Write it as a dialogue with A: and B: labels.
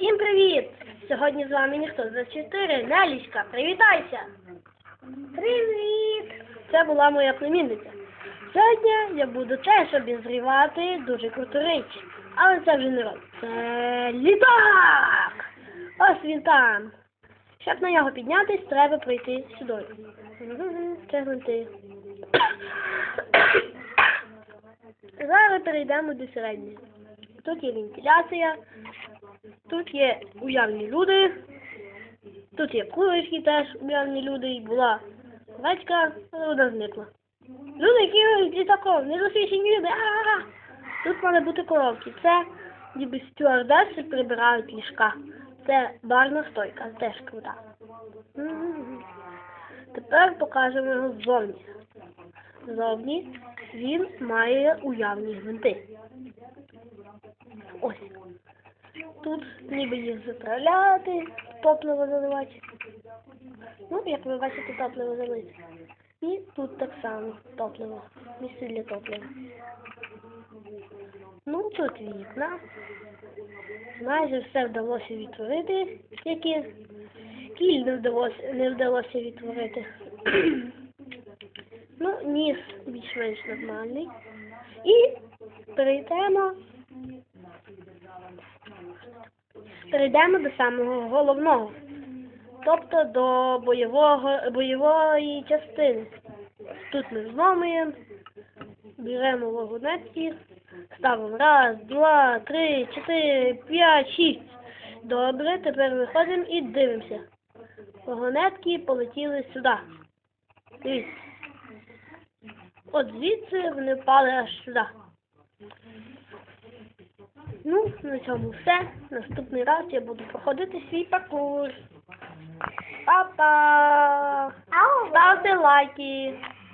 A: Всім привіт! Сьогодні з вами ніхто за 4 Нелічка. Привітайся! Привіт! Це була моя племінниця. Сьогодні я буду теж обізрівати дуже круту річ. Але це вже не роль. Це літак! Ось він там. Щоб на нього піднятись, треба пройти сюди. Гвинти. Зараз перейдемо до середньої. Тут є вентиляція, тут є уявні люди, тут є курочки теж уявні люди, і була овечка, але вона зникла. Люди, які керують літаком, недосвідчені люди. а Тут мали бути коровки. Це ніби стюардеси прибирають ліжка. Це барна стойка, теж крута. Тепер покажемо його ззовні. Ззовні він має уявні гвинти. Ось. Тут ніби їх заправляти, топливо заливати. Ну, як ви бачите, топливо залити. І тут так само топливо. Місце для топлива. Ну, тут вікна. Майже все вдалося відтворити, тільки кіль не вдалося, не вдалося відтворити. ну, ніс більш-менш нормальний. І перейдемо перейдемо до самого головного, тобто до бойового, бойової частини. Тут ми зломуємо, беремо вагонетки, ставимо раз, два, три, чотири, п'ять, шість. Добре, тепер виходимо і дивимося. Вагонетки полетіли сюди. Дивіться. От звідси вони впали аж сюди. Ну, на цьому все. Наступний раз я буду проходити свій паркур. Па-па! Ставте лайки.